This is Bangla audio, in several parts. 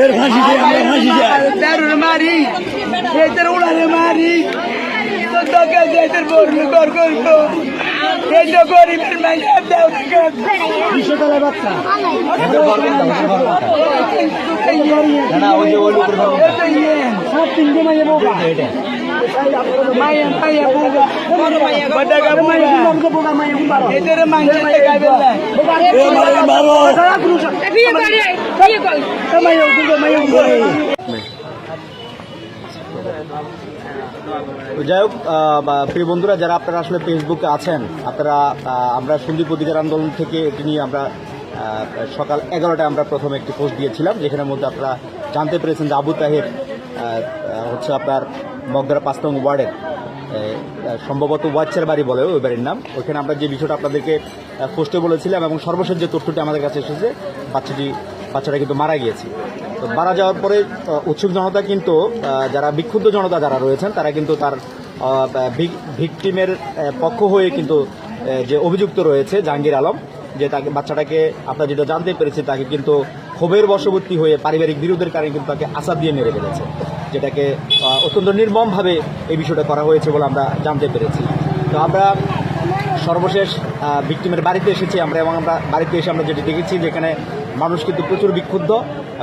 এর ফাঁসি দিয়ে আমরা ফাঁসি যাই তেরোর মারি এদের উড়ালে মারি তোকে যেদের বলব কর করব। এই তো গরিবের মেয়ে দেও বিশ্বতলায় বাচ্চা। না ওই যে ওই লোকের বাবা। সব তিনটে মাইয়ে যাই হোক প্রিয় বন্ধুরা, যারা আপনারা আসলে ফেসবুকে আছেন, আপনারা আমরা সন্দীপ অধিকার আন্দোলন থেকে এটি নিয়ে আমরা সকাল এগারোটায় আমরা প্রথমে একটি পোস্ট দিয়েছিলাম, যেখানের মধ্যে আপনারা জানতে পেরেছেন যে আবু তাহের হচ্ছে আপনার মগদারা পাঁচ নং ওয়ার্ডের সম্ভবত ওয়াচ্চার বাড়ি বলে ওই বাড়ির নাম। ওইখানে আমরা যে বিষয়টা আপনাদেরকে পোস্টে বলেছিলাম এবং সর্বশেষ যে তথ্যটি আমাদের কাছে এসেছে, বাচ্চাটি, বাচ্চাটা কিন্তু মারা গিয়েছে। তো মারা যাওয়ার পরে উৎসুক জনতা কিন্তু যারা বিক্ষুব্ধ জনতা যারা রয়েছেন, তারা কিন্তু তার ভিকটিমের পক্ষ হয়ে কিন্তু যে অভিযুক্ত রয়েছে জাহাঙ্গীর আলম, যে তাকে, বাচ্চাটাকে, আপনারা যেটা জানতে পেরেছে, তাকে কিন্তু ক্ষোভের বশবর্তী হয়ে পারিবারিক বিরোধের কারণে কিন্তু তাকে আশা দিয়ে মেরে ফেলেছে। যেটাকে অত্যন্ত নির্মমভাবে এই বিষয়টা করা হয়েছে বলে আমরা জানতে পেরেছি। তো আমরা সর্বশেষ ভিক্টিমের বাড়িতে এসেছি আমরা এবং আমরা বাড়িতে এসে আমরা যেটি দেখেছি যেখানে মানুষ কিন্তু প্রচুর বিক্ষুব্ধ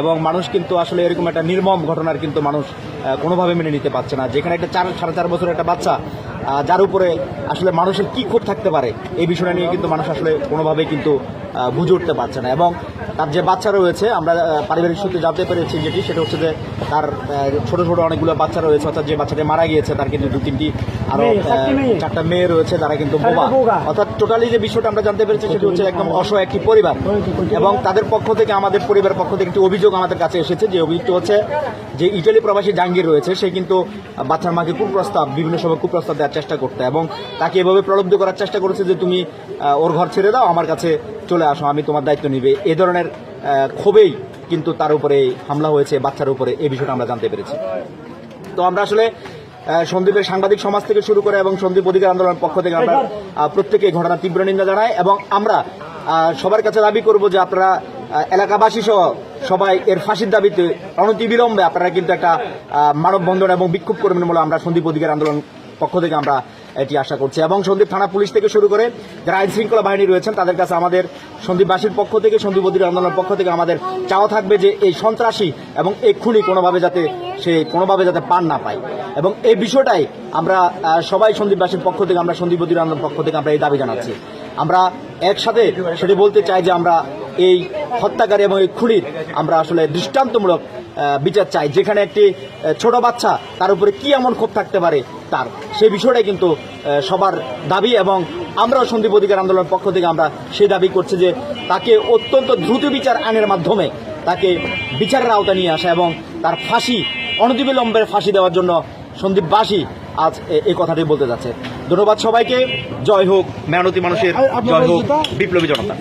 এবং মানুষ কিন্তু আসলে এরকম একটা নির্মম ঘটনার কিন্তু মানুষ কোনোভাবে মেনে নিতে পারছে না যেখানে একটা চার সাড়ে চার বছরের একটা বাচ্চা যার উপরে আসলে মানুষের কি ক্ষোভ থাকতে পারে এই বিষয়টা নিয়ে কিন্তু মানুষ আসলে কোনোভাবেই কিন্তু বুঝে উঠতে পারছে না এবং তার যে বাচ্চা রয়েছে আমরা পারিবারিক সূত্রে জানতে পেরেছি যেটি সেটা হচ্ছে যে তার ছোট ছোট অনেকগুলো বাচ্চা রয়েছে অর্থাৎ যে বাচ্চাটি মারা গিয়েছে তার কিন্তু দু তিনটি আরও মেয়ে, চারটি মেয়ে। রয়েছে তারা কিন্তু বোবা। অর্থাৎ টোটালি যে বিষয়টা আমরা জানতে পেরেছি সেটা হচ্ছে একদম অসহায় একটি পরিবার এবং তাদের পক্ষ থেকে আমাদের পরিবারের পক্ষ থেকে একটি অভিযোগ আমাদের কাছে এসেছে যে অভিযোগটা হচ্ছে যে ইটালি প্রবাসী জাহাঙ্গীর রয়েছে, সে কিন্তু বাচ্চার মাকে কুপ্রস্তাব, বিভিন্ন সময় কুপ্রস্তাব দেওয়ার চেষ্টা করতে এবং তাকে এভাবে প্রলব্ধ করার চেষ্টা করেছে যে তুমি ওর ঘর ছেড়ে দাও, আমার কাছে চলে আসো, আমি তোমার দায়িত্ব নিবে। এ ধরনের ক্ষোভেই কিন্তু তার উপরে হামলা হয়েছে, বাচ্চার উপরে, এই বিষয়টা আমরা জানতে পেরেছি। তো আমরা আসলে সন্দীপের সাংবাদিক সমাজ থেকে শুরু করে এবং সন্দীপ অধিকার আন্দোলনের পক্ষ থেকে আমরা প্রত্যেকে এই ঘটনার তীব্র নিন্দা জানাই এবং আমরা সবার কাছে দাবি করব যে আপনারা এলাকাবাসী সহ সবাই এর ফাঁসির দাবিতে অনতিবিলম্বে আপনারা কিন্তু একটা মানববন্ধন এবং বিক্ষোভ করবেন বলে আমরা সন্দীপ অধিকার আন্দোলন পক্ষ থেকে আমরা এটি আশা করছি। এবং সন্দীপ থানা পুলিশ থেকে শুরু করে যারা আইন শৃঙ্খলা বাহিনী রয়েছেন, তাদের কাছে আমাদের সন্দীপবাসীর পক্ষ থেকে, সন্দীপ অধিকার আন্দোলনের পক্ষ থেকে আমাদের চাওয়া থাকবে যে এই সন্ত্রাসী এবং এই খুনি কোনোভাবে যাতে সে কোনোভাবে যাতে পান না পায়। এবং এই বিষয়টাই আমরা সবাই সন্দীপবাসীর পক্ষ থেকে, আমরা সন্দীপ অধিকার আন্দোলনের পক্ষ থেকে আমরা এই দাবি জানাচ্ছি। আমরা একসাথে সেটি বলতে চাই যে আমরা এই হত্যাকারী এবং এই খুনির আমরা আসলে দৃষ্টান্তমূলক বিচার চাই। যেখানে একটি ছোট বাচ্চা তার উপরে কি এমন ক্ষোভ থাকতে পারে তার সেই বিষয়টাই কিন্তু সবার দাবি এবং আমরাও সন্দীপ অধিকার আন্দোলনের পক্ষ থেকে আমরা সেই দাবি করছি যে তাকে অত্যন্ত দ্রুত বিচার আইনের মাধ্যমে তাকে বিচারের আওতা নিয়ে আসা এবং তার ফাঁসি অনতিবিলম্বের ফাঁসি দেওয়ার জন্য সন্দীপবাসী আজ এই কথাটি বলতে যাচ্ছে। ধন্যবাদ সবাইকে। জয় হোক মেহনতি মানুষের জয় হোক বিপ্লবী জনতা।